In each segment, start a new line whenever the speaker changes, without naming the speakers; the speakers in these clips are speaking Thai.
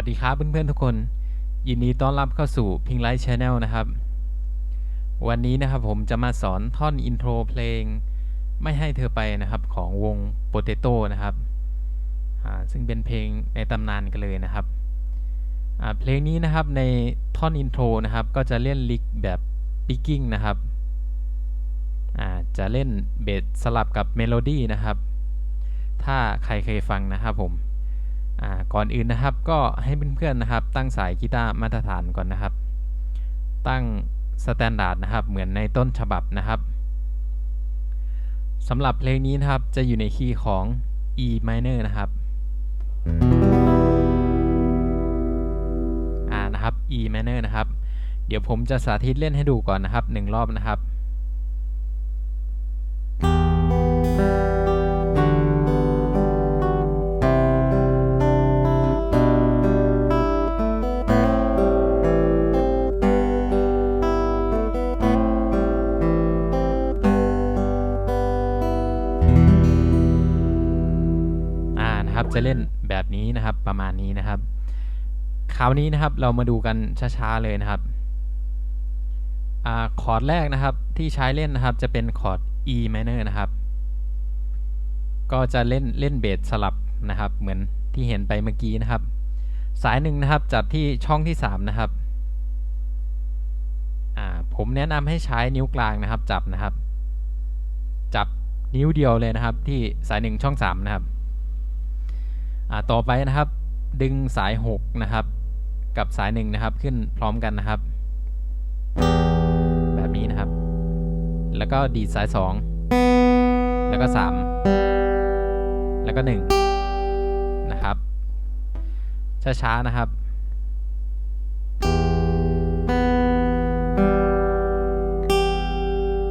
สวัสดีครับเพื่อนๆทุกคน ยินดีต้อนรับเข้าสู่พิงไลท์ช n แนลนะครับ วันนี้นะครับผมจะมาสอนท่อนอินโทรเพลง ไม่ให้เธอไปนะครับของวง Potato นะครับซึ่งเป็นเพลงในตำนานกันเลยนะครับเพลงนี้นะครับในท่อนอินโทรนะครับก็จะเล่นลิกแบบปิกกิ้งนะครับจะเล่นเบสสลับกับเมโลดี้นะครับ ถ้าใครเคยฟังนะครับผม ก่อนอื่นนะครับก็ให้เพื่อนๆนะครับ ตั้งสายกีตาร์มาตรฐานก่อนนะครับ ตั้งสแตนดาร์ดนะครับ เหมือนในต้นฉบับนะครับสำหรับเพลงนี้นะครับจะอยู่ในคีย์ของ E minor นะครับอ่านะครับ E minor นะครับ เดี๋ยวผมจะสาธิตเล่นให้ดูก่อนนะครับหนึ่งรอบนะครับ จะเล่นแบบนี้นะครับประมาณนี้นะครับ คราวนี้นะครับเรามาดูกันช้าๆเลยนะครับอคอร์ดแรกนะครับที่ใช้เล่นนะครับจะเป็นคอร์ด E minor นะครับ ก็จะเล่นเล่นเบสสลับนะครับ เหมือนที่เห็นไปเมื่อกี้นะครับ สายหนึ่งนะครับจับที่ช่องที่ 3 นะครับผมแนะนำให้ใช้นิ้วกลางนะครับจับนะครับ จับนิ้วเดียวเลยนะครับที่สายหนึ่งช่อง 3 นะครับ ต่อไปนะครับ ดึงสาย 6 นะครับ กับสาย1นะครับขึ้นพร้อมกันนะครับ แบบนี้นะครับ แล้วก็ดีดสาย 2 แล้วก็ 3 แล้วก็ 1 นะครับ ช้าๆนะครับ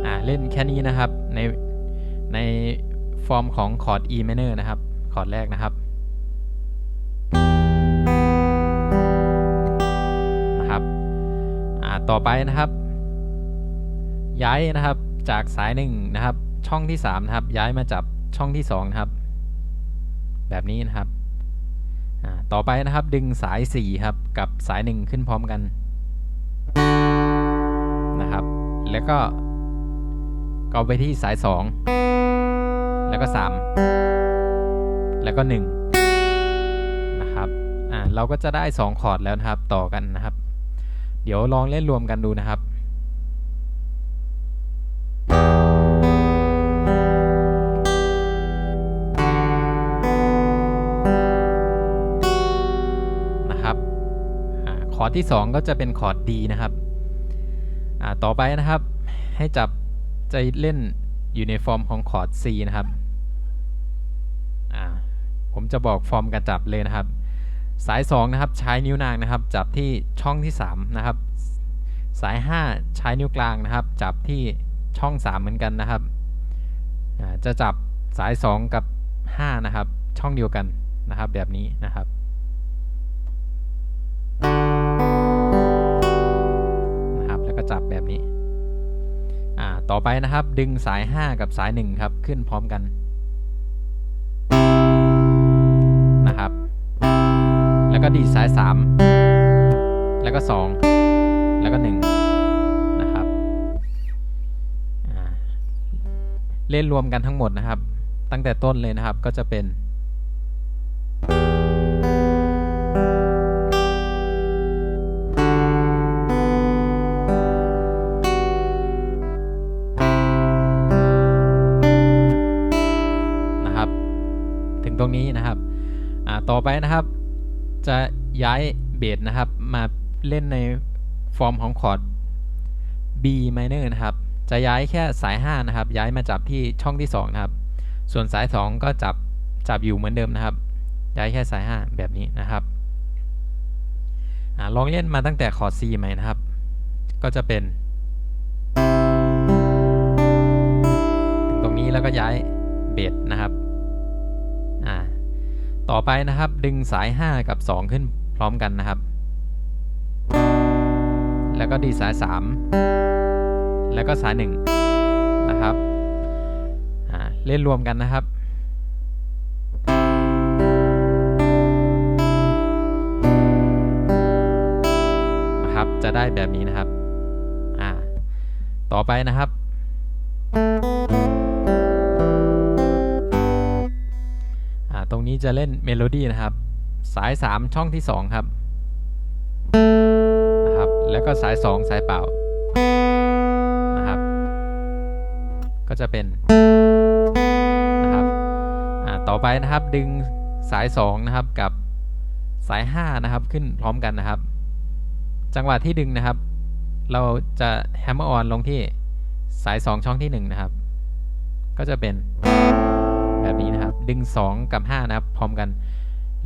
อ่าเล่นแค่นี้นะครับในในฟอร์มของคอร์ด E minor นะครับ คอร์ดแรกนะครับ ต่อไปนะครับ ย้ายนะครับจากสายหนึ่งนะครับ ช่องที่3นะครับ ย้ายมาจับช่องที่2นะครับ แบบนี้นะครับอ่าต่อไปนะครับดึงสาย 4 ครับ กับสาย 1 ขึ้นพร้อมกันนะครับ แล้วก็เกาไปที่สาย 2 แล้วก็ 3 แล้วก็ 1 นะครับอ่าเราก็จะได้ 2 คอร์ดแล้วนะครับ ต่อกันนะครับ เดี๋ยวลองเล่นรวมกันดูนะครับนะครับอคอร์ดที่ 2 ก็จะเป็นคอร์ด D นะครับต่อไปนะครับให้จับจะเล่นอยู่ในฟอร์มของคอร์ด C นะครับผมจะบอกฟอร์มการจับเลยนะครับ สาย 2 นะครับ ใช้นิ้วนางนะครับ จับที่ช่องที่ 3 นะครับ สาย 5 ใช้นิ้วกลางนะครับ จับที่ช่อง 3 เหมือนกันนะครับ จะจับสาย 2 กับ 5 นะครับ ช่องเดียวกันนะครับ แบบนี้นะครับนะครับ แล้วก็จับแบบนี้ ต่อไปนะครับ ดึงสาย 5 กับสาย 1 ครับ ขึ้นพร้อมกัน แล้วก็ดีดสาย 3 แล้วก็ 2 แล้วก็ 1 นะครับ เล่นรวมกันทั้งหมดนะครับ ตั้งแต่ต้นเลยนะครับก็จะเป็นนะครับถึงตรงนี้นะครับอ่าต่อไปนะครับ จะย้ายเบสนะครับ มาเล่นในฟอร์มของคอร์ด B minor นะครับ จะย้ายแค่สาย 5 นะครับ ย้ายมาจับที่ช่องที่ 2 นะครับ ส่วนสาย 2 ก็จับจับอยู่เหมือนเดิมนะครับ ย้ายแค่สาย 5 แบบนี้นะครับอลองเล่นมาตั้งแต่คอร์ด C ใหม่นะครับ ก็จะเป็น ถึงตรงนี้แล้วก็ย้ายเบสนะครับ ต่อไปนะครับ ดึงสาย 5 กับ 2 ขึ้นพร้อมกันนะครับ แล้วก็ดีสาย 3 แล้วก็สาย 1 นะครับเล่นรวมกันนะครับนะครับ จะได้แบบนี้นะครับ อ่า ต่อไปนะครับ ตรงนี้จะเล่นเมโลดี้นะครับ สาย 3 ช่องที่ 2 ครับนะครับ แล้วก็สาย 2 สายเปล่านะครับ ก็จะเป็นนะครับต่อไปนะครับดึงสาย 2 นะครับกับสาย 5 นะครับขึ้นพร้อมกันนะครับ จังหวะที่ดึงนะครับ เราจะแฮมเมอร์ออนลงที่สาย 2 ช่องที่ 1 นะครับ ก็จะเป็น ดึง 2 กับ 5 นะครับ พร้อมกัน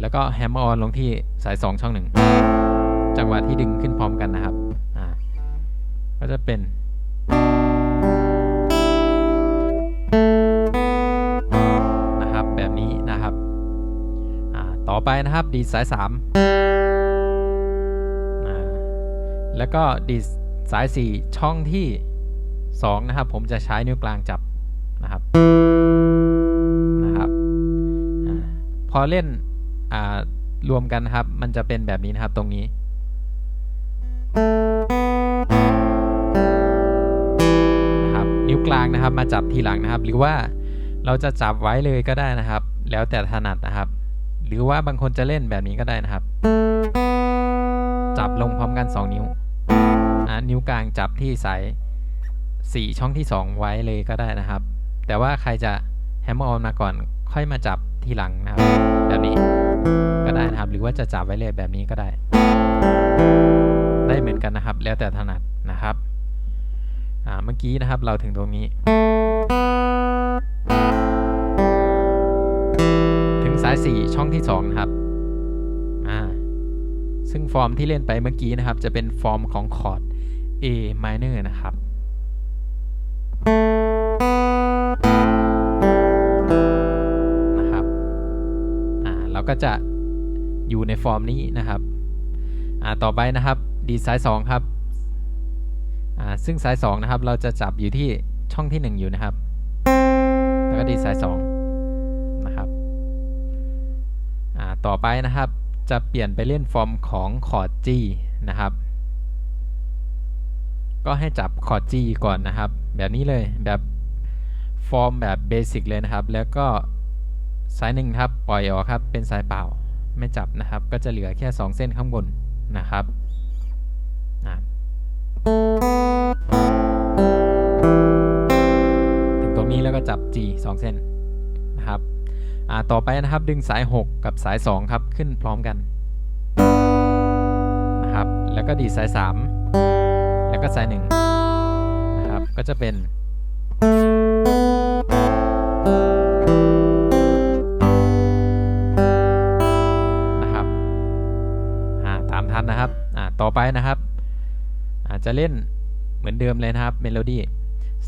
แล้วก็แฮมเมอร์ออนลงที่สาย 2 ช่อง 1 จังหวะที่ดึงขึ้นพร้อมกันนะครับอ่าก็จะเป็น นะครับ แบบนี้นะครับอ่าต่อไปนะครับดีดสาย3อ่าแล้วก็ดีดสาย 4 ช่องที่ 2 นะครับ ผมจะใช้นิ้วกลางจับนะครับ พอเล่นอ่ารวมกันครับ มันจะเป็นแบบนี้นะครับตรงนี้ นะครับ นิ้วกลางนะครับ มาจับทีหลังนะครับ หรือว่าเราจะจับไว้เลยก็ได้นะครับ แล้วแต่ถนัดนะครับ หรือว่าบางคนจะเล่นแบบนี้ก็ได้นะครับ จับลงพร้อมกัน 2 นิ้วอ่านิ้วกลางจับที่สาย4ช่องที่ 2 ไว้เลยก็ได้นะครับ แต่ว่าใครจะแฮมเมอร์ออนมาก่อนค่อยมาจับ ทีหลังนะครับ แบบนี้ก็ได้นะครับ หรือว่าจะจับไว้เลยแบบนี้ก็ได้ ได้เหมือนกันนะครับ แล้วแต่ถนัดนะครับเมื่อกี้นะครับเราถึงตรงนี้ ถึงสาย 4 ช่องที่ 2 นะครับซึ่งฟอร์มที่เล่นไปเมื่อกี้นะครับ จะเป็นฟอร์มของคอร์ด A minor นะครับนะครับ ก็จะอยู่ในฟอร์มนี้นะครับอ่าต่อไปนะครับ ดีสาย 2 ครับอ่าซึ่งสาย 2 นะครับ เราจะจับอยู่ที่ช่องที่ 1 อยู่นะครับ แล้วก็ดีสาย 2 นะครับอ่าต่อไปนะครับจะเปลี่ยนไปเล่นฟอร์มของคอร์ด G นะครับ ก็ให้จับคอร์ด G ก่อนนะครับ แบบนี้เลยแบบฟอร์มแบบเบสิกเลยนะครับ แล้วก็ สายหนึ่งครับปล่อยออกครับเป็นสายเปล่าไม่จับนะครับ ก็จะเหลือแค่ 2 เส้นข้างบนนะครับถึงตรงนี้แล้วก็จับ G 2 เส้นนะครับต่อไปนะครับดึงสาย 6 กับสาย 2 ครับขึ้นพร้อมกันนะครับแล้วก็ดีสาย 3 แล้วก็สาย1นะครับก็จะเป็น ไปนะครับ อาจจะเล่นเหมือนเดิมเลยนะครับเมโลดี้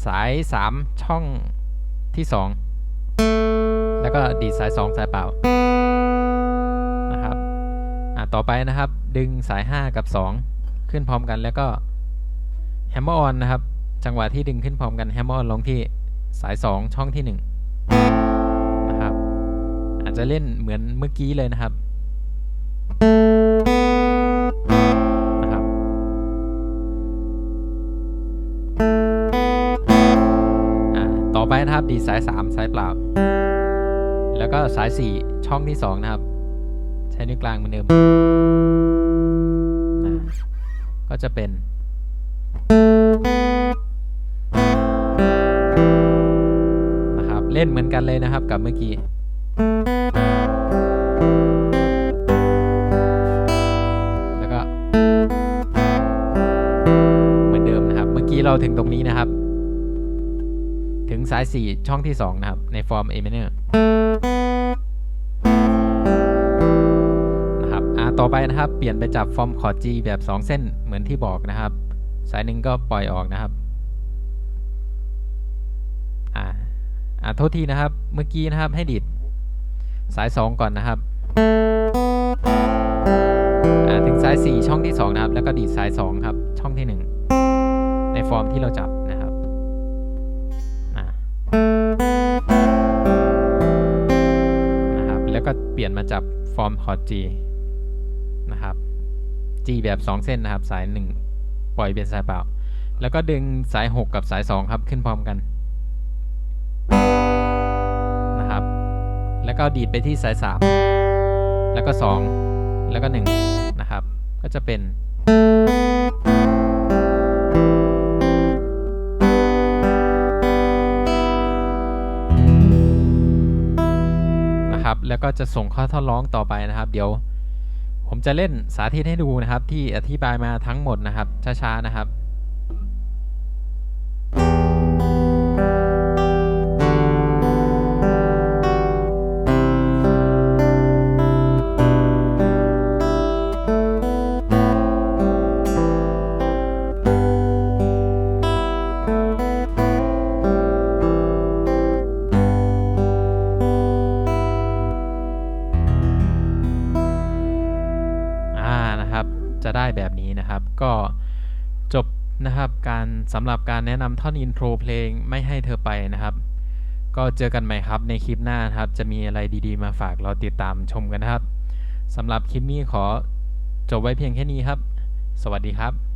สาย 3 ช่องที่ 2 แล้วก็ดีดสาย 2 สายเปล่านะครับต่อไปนะครับ ดึงสาย 5 กับ 2 ขึ้นพร้อมกันแล้วก็แฮมเมอร์ออนนะครับ จังหวะที่ดึงขึ้นพร้อมกันแฮมเมอร์ออนลงที่สาย 2 ช่องที่ 1 นะครับ อาจจะเล่นเหมือนเมื่อกี้เลยนะครับนะครับ ไปนะครับ ดีสาย 3 สายเปล่า แล้วก็สาย 4 ช่องที่ 2 นะครับ ใช้นิ้วกลางเหมือนเดิมนะก็จะเป็น นะครับ เล่นเหมือนกันเลยนะครับกับเมื่อกี้แล้วก็เหมือนเดิมนะครับเมื่อกี้เราถึงตรงนี้นะครับ ถึงสาย 4 ช่องที่ 2 นะครับ ในฟอร์ม A minor นะครับอ่าต่อไปนะครับ เปลี่ยนไปจับฟอร์มคอร์ด G แบบ 2 เส้นเหมือนที่บอกนะครับ สายหนึ่งก็ปล่อยออกนะครับอ่าอ่าโทษทีนะครับ เมื่อกี้นะครับให้ดีดสาย 2 ก่อนนะครับอ่าถึงสาย 4 ช่องที่ 2 นะครับ แล้วก็ดีดสาย 2 ครับ ช่องที่ 1 ในฟอร์มที่เราจับ ก็เปลี่ยนมาจับฟอร์มคอร์ด G นะครับ G แบบ 2 เส้นนะครับ สาย 1 ปล่อยเป็นสายเปล่า แล้วก็ดึงสาย 6 กับสาย 2 ครับขึ้นพร้อมกันนะครับ แล้วก็ดีดไปที่สาย 3 แล้วก็ 2 แล้วก็ 1 นะครับ ก็จะเป็น แล้วก็จะส่งข้อท่อนร้องต่อไปนะครับ เดี๋ยว ผมจะเล่นสาธิตให้ดูนะครับ ที่อธิบายมาทั้งหมดนะครับช้าๆนะครับ จะได้แบบนี้นะครับ ก็จบนะครับการสำหรับการแนะนำท่อนอินโทรเพลงไม่ให้เธอไปนะครับ ก็เจอกันใหม่ครับในคลิปหน้านะครับ จะมีอะไรดีๆมาฝากเราติดตามชมกันนะครับสำหรับคลิปนี้ขอจบไว้เพียงแค่นี้ครับ สวัสดีครับ